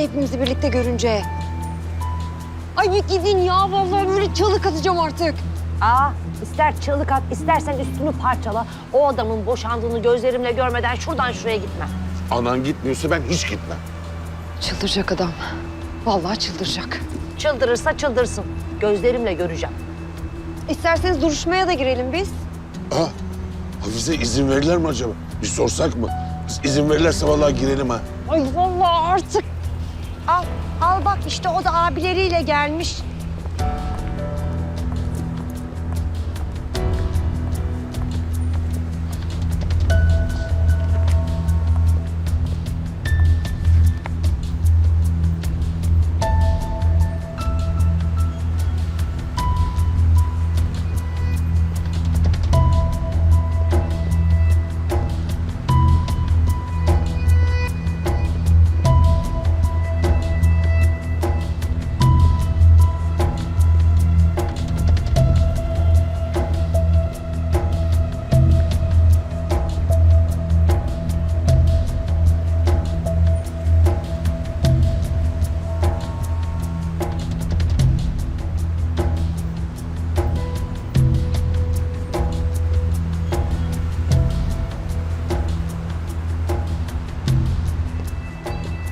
böyle hepimizi birlikte görünce. Ay bir gidin ya vallahi böyle çalık atacağım artık. Aa, ister çığlık at, istersen üstünü parçala. O adamın boşandığını gözlerimle görmeden şuradan şuraya gitmem. Anan gitmiyorsa ben hiç gitmem. Çıldıracak adam. Vallahi çıldıracak. Çıldırırsa çıldırsın. Gözlerimle göreceğim. İsterseniz duruşmaya da girelim biz. Ha? Hafize izin verirler mi acaba? Bir sorsak mı? Biz izin verirlerse vallahi girelim ha. Ay vallahi artık. Al, al bak işte o da abileriyle gelmiş.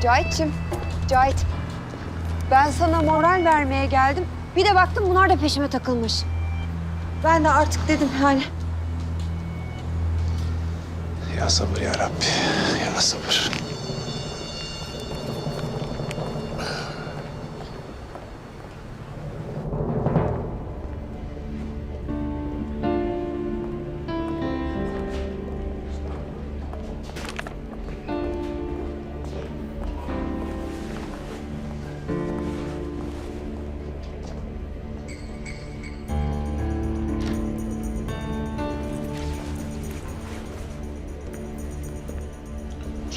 Cahit'ciğim, Cahit. Ben sana moral vermeye geldim. Bir de baktım bunlar da peşime takılmış. Ben de artık dedim yani. Ya sabır ya Rabbi. Ya sabır.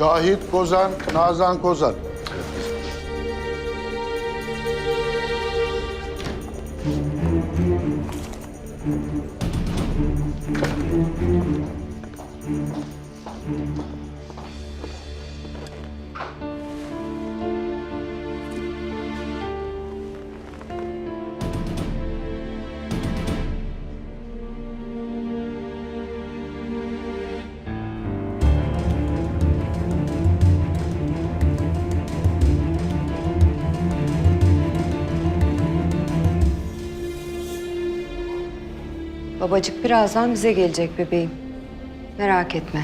Cahit Kozan, Nazan Kozan. Babacık birazdan bize gelecek bebeğim. Merak etme.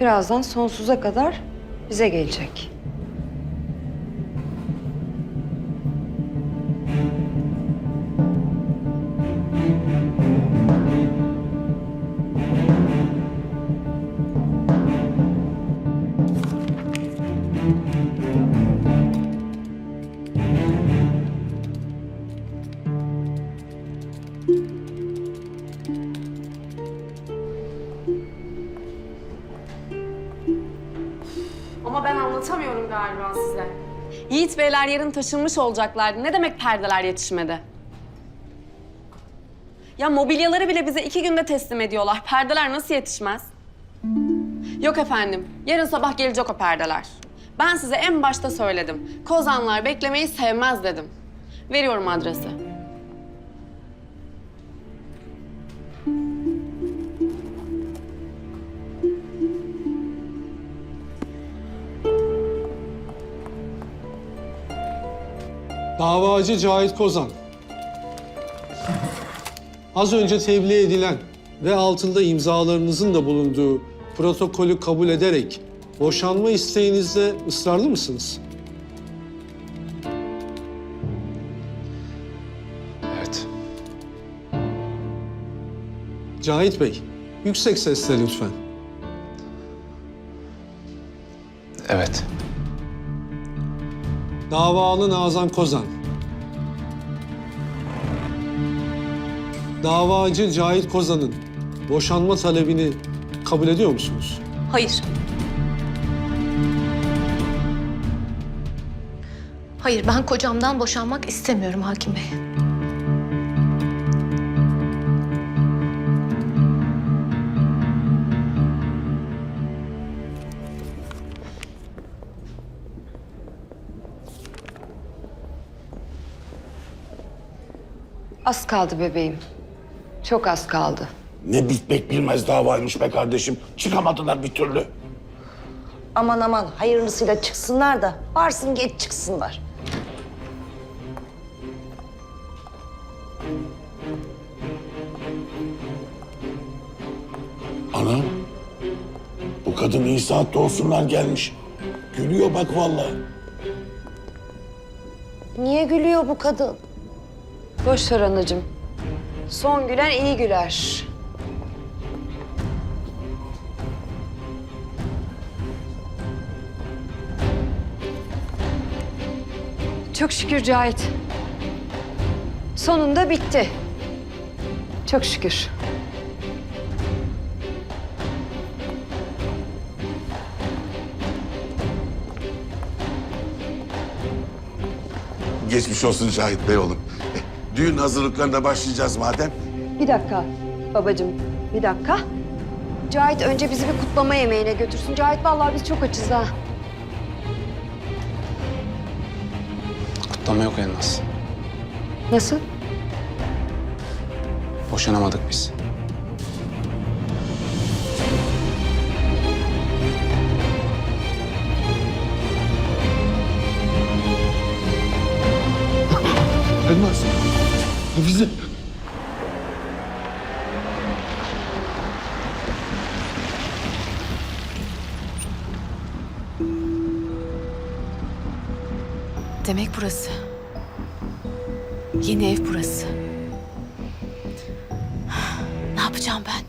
Birazdan sonsuza kadar bize gelecek. Ama ben anlatamıyorum galiba size. Yiğit Beyler yarın taşınmış olacaklardı. Ne demek perdeler yetişmedi? Ya mobilyaları bile bize iki günde teslim ediyorlar. Perdeler nasıl yetişmez? Yok efendim. Yarın sabah gelecek o perdeler. Ben size en başta söyledim. Kozanlar beklemeyi sevmez dedim. Veriyorum adresi. Davacı Cahit Kozan. Az önce tebliğ edilen ve altında imzalarınızın da bulunduğu protokolü kabul ederek boşanma isteğinizde ısrarlı mısınız? Evet. Cahit Bey, yüksek sesle lütfen. Evet. Davalı Nazan Kozan. Davacı Cahit Kozan'ın boşanma talebini kabul ediyor musunuz? Hayır. Hayır, ben kocamdan boşanmak istemiyorum hakim bey. Az kaldı bebeğim. Çok az kaldı. Ne bitmek bilmez davaymış be kardeşim. Çıkamadılar bir türlü. Aman aman hayırlısıyla çıksınlar da varsın geç çıksınlar. Anam. Bu kadın iyi saatte olsunlar gelmiş. Gülüyor bak vallahi. Niye gülüyor bu kadın? Boş ver anacığım. Son gülen iyi güler. Çok şükür Cahit. Sonunda bitti. Çok şükür. Geçmiş olsun Cahit Bey oğlum. Düğün hazırlıklarına başlayacağız madem. Bir dakika babacığım, bir dakika. Cahit önce bizi bir kutlama yemeğine götürsün. Cahit vallahi biz çok açız ha. Kutlama yok Elmas. Nasıl? Boşanamadık biz. Demek burası. Yeni ev burası. Ne yapacağım ben?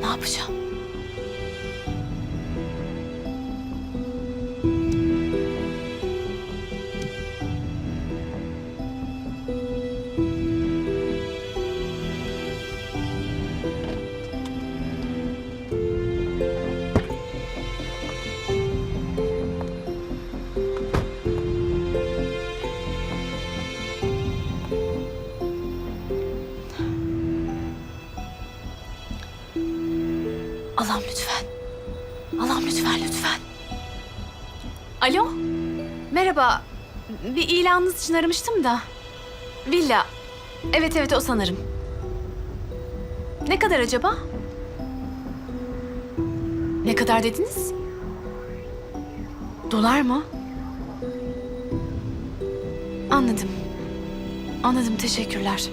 Ne yapacağım? Allah'ım lütfen lütfen. Alo? Merhaba. Bir ilanınız için aramıştım da. Villa. Evet evet o sanırım. Ne kadar acaba? Ne kadar dediniz? Dolar mı? Anladım. Anladım teşekkürler.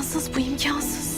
İmkansız. Bu imkansız.